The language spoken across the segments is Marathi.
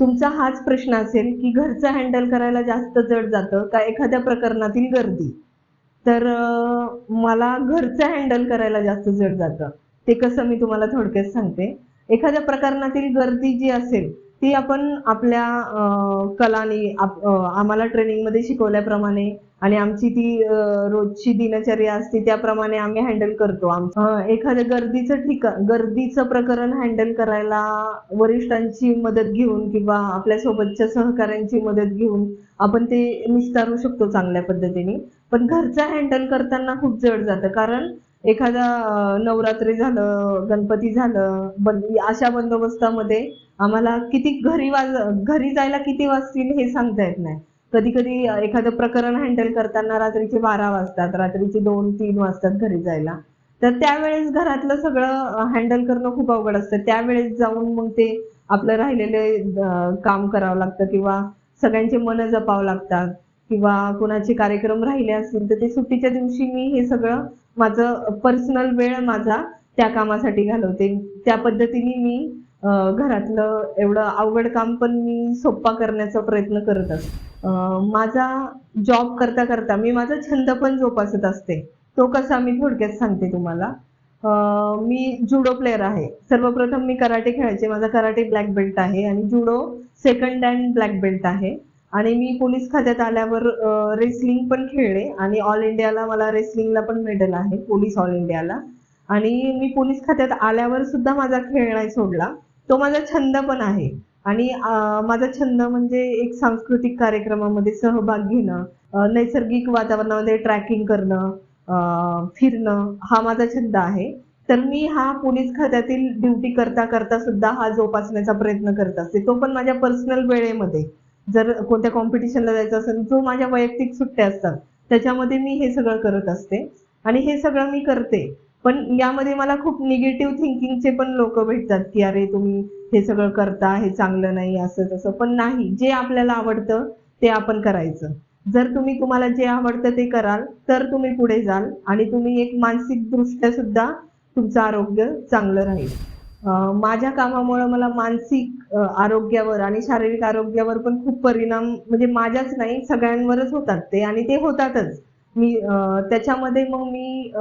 तुमचा हाच प्रश्न असेल की घरचं हँडल करायला जास्त जड जातं का एखाद्या प्रकरणातील गर्दी? तर मला घरचं हँडल करायला जास्त जड जातं. ते कसं मी तुम्हाला थोडक्यात सांगते. एखाद्या प्रकरणातील गर्दी जी असेल ती आपण आपल्या कलानी आम्हाला ट्रेनिंगमध्ये शिकवल्याप्रमाणे आणि आमची ती रोजची दिनचर्या असते त्याप्रमाणे आम्ही हँडल करतो. एखादं एखाद्या गर्दीचं ठिकाण गर्दीचं प्रकरण हँडल करायला वरिष्ठांची मदत घेऊन किंवा आपल्या सोबतच्या सहकाऱ्यांची मदत घेऊन आपण ते निस्तारू शकतो चांगल्या पद्धतीने. पण घरचं हँडल करताना खूप जड जातं. कारण एखादा नवरात्री झालं गणपती झालं बंद अशा बंदोबस्तामध्ये आम्हाला किती घरी वाज घरी जायला किती वाजतील हे सांगता येत नाही. कधी कधी एखादं प्रकरण हँडल करताना रात्रीचे बारा वाजतात रात्रीचे दोन तीन वाजतात घरी जायला. तर त्यावेळेस घरातलं सगळं हँडल करणं खूप अवघड असतं. त्यावेळेस जाऊन मग ते आपलं राहिलेले काम करावं लागतं किंवा सगळ्यांचे मन जपावं लागतात. किंवा कोणाचे कार्यक्रम राहिले असतील तर ते सुट्टीच्या दिवशी मी हे सगळं माझं पर्सनल वेळ माझा त्या कामासाठी घालवते. त्या पद्धतीने मी घरातलं एवढं अवघड काम पण मी सोप्पा करण्याचा प्रयत्न करत असते माझा जॉब करता करता मी माझा छंद पण जोपासत असते. तो कसा मी थोडक्यात सांगते तुम्हाला. मी जुडो प्लेअर आहे. सर्वप्रथम मी कराटे खेळायचे. माझा कराटे ब्लॅक बेल्ट आहे आणि judo second hand black belt आहे. आणि मी पोलीस खात्यात आल्यावर रेसलिंग पण खेळले आणि ऑल इंडियाला मला रेसलिंगला पण मेडल आहे पोलीस ऑल इंडियाला आणि मी पोलीस खात्यात आल्यावर सुद्धा माझा खेळ नाही सोडला. तो माझा छंद पण आहे. आणि माझा छंद म्हणजे एक सांस्कृतिक कार्यक्रमामध्ये सहभाग घेणं नैसर्गिक वातावरणामध्ये ट्रॅकिंग करणं फिरणं हा माझा छंद आहे. तर मी हा पोलीस खात्यातील ड्युटी करता करता सुद्धा हा जोपासण्याचा प्रयत्न करत असते. तो पण माझ्या पर्सनल वेळेमध्ये. जर कोणत्या कॉम्पिटिशनला जायचं असेल जो माझ्या वैयक्तिक सुट्ट्या असतात त्याच्यामध्ये मी हे सगळं करत असते. आणि हे सगळं मी करते. पण यामध्ये मला खूप निगेटिव्ह थिंकिंगचे पण लोक भेटतात की अरे तुम्ही हे सगळं करता हे चांगलं नाही असं तसं. पण नाही जे आपल्याला आवडतं ते आपण करायचं. जर तुम्ही तुम्हाला जे आवडतं ते कराल तर तुम्ही पुढे जाल आणि तुम्ही एक मानसिक दृष्ट्या सुद्धा तुमचं आरोग्य चांगलं राहील. माझ्या कामामुळे मला मानसिक आरोग्यावर आणि शारीरिक आरोग्यावर पण खूप परिणाम म्हणजे माझ्याच नाही सगळ्यांवरच होतात ते आणि ते होतातच. मी त्याच्यामध्ये मग मी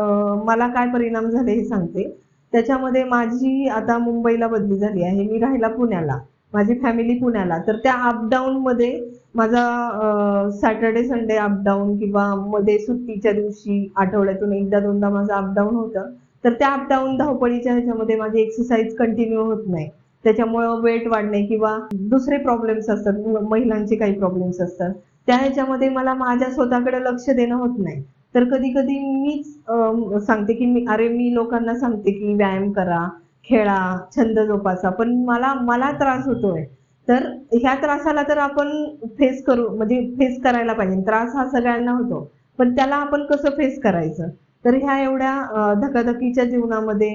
मला काय परिणाम झाले हे सांगते. त्याच्यामध्ये माझी आता मुंबईला बदली झाली आहे. मी राहिला पुण्याला. माझी फॅमिली पुण्याला. तर त्या अपडाऊन मध्ये माझा सॅटर्डे संडे अपडाऊन किंवा मध्ये सुट्टीच्या दिवशी आठवड्यातून एकदा दोनदा माझं अपडाऊन होतं. तर त्या अपडाऊन धावपळीच्या ह्याच्यामध्ये माझी एक्सरसाइज कंटिन्यू होत नाही. त्याच्यामुळं वेट वाढणे किंवा दुसरे प्रॉब्लेम्स असतात महिलांचे काही प्रॉब्लेम्स असतात. त्या ह्याच्यामध्ये मला माझ्या स्वतःकडे लक्ष देणं होत नाही. तर कधी कधी मीच सांगते की मी अरे मी लोकांना सांगते की व्यायाम करा खेळा छंद जोपासा पण मला मला त्रास होतोय. तर ह्या त्रासाला तर आपण फेस करू म्हणजे फेस करायला पाहिजे. त्रास हा सगळ्यांना होतो. पण त्याला आपण कसं फेस करायचं? तर ह्या एवढ्या धकाधकीच्या जीवनामध्ये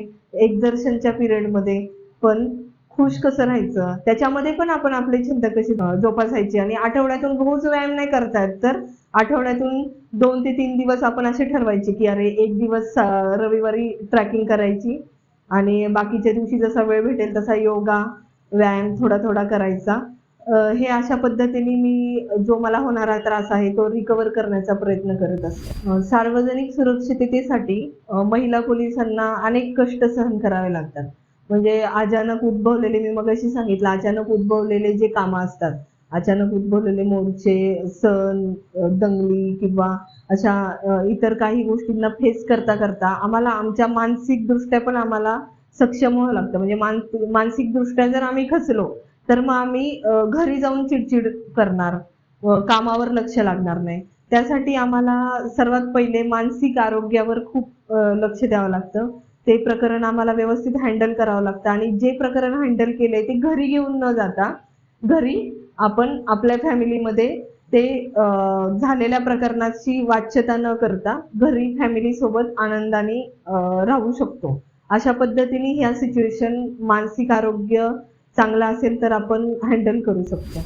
एक्झर्शनच्या पिरियडमध्ये पण खुश कसं राहायचं? त्याच्यामध्ये पण आपण आपले छंद कसे जोपासायचे? आणि आठवड्यातून रोज व्यायाम नाही करतायत तर आठवड्यातून दोन ते तीन दिवस आपण असे ठरवायचे की अरे एक दिवस रविवारी ट्रॅकिंग करायची आणि बाकीच्या दिवशी जसा वेळ भेटेल तसा योगा व्यायाम थोडा थोडा करायचा. हे अशा पद्धतीने मी जो मला होणारा त्रास आहे तो रिकवर करण्याचा प्रयत्न करत असते. सार्वजनिक सुरक्षिततेसाठी महिला पोलिसांना अनेक कष्ट सहन करावे लागतात. म्हणजे अचानक उद्भवलेले मी मगाशी सांगितलं अचानक उद्भवलेले जे कामं असतात अचानक उद्भवलेले मोर्चे सण दंगली किंवा अशा इतर काही गोष्टींना फेस करता करता आम्हाला आमच्या मानसिकदृष्ट्या पण आम्हाला सक्षम व्हावं लागतं. म्हणजे मानसिकदृष्ट्या मानसिक दृष्ट्या जर आम्ही खचलो तर मग आम्ही घरी जाऊन चिडचिड करणार. कामावर लक्ष लागणार नाही. त्यासाठी आम्हाला सर्वात पहिले मानसिक आरोग्यावर खूप लक्ष द्यावं लागतं. ते प्रकरण आम्हाला व्यवस्थित हँडल करावं लागतं आणि जे प्रकरण हँडल केलंय ते घरी घेऊन न जाता घरी आपण आपल्या फॅमिलीमध्ये ते झालेल्या प्रकरणाची वाच्यता न करता घरी फॅमिली सोबत आनंदाने राहू शकतो. अशा पद्धतीने ह्या सिच्युएशन मानसिक आरोग्य चांगलं असेल तर आपण हँडल करू शकतो.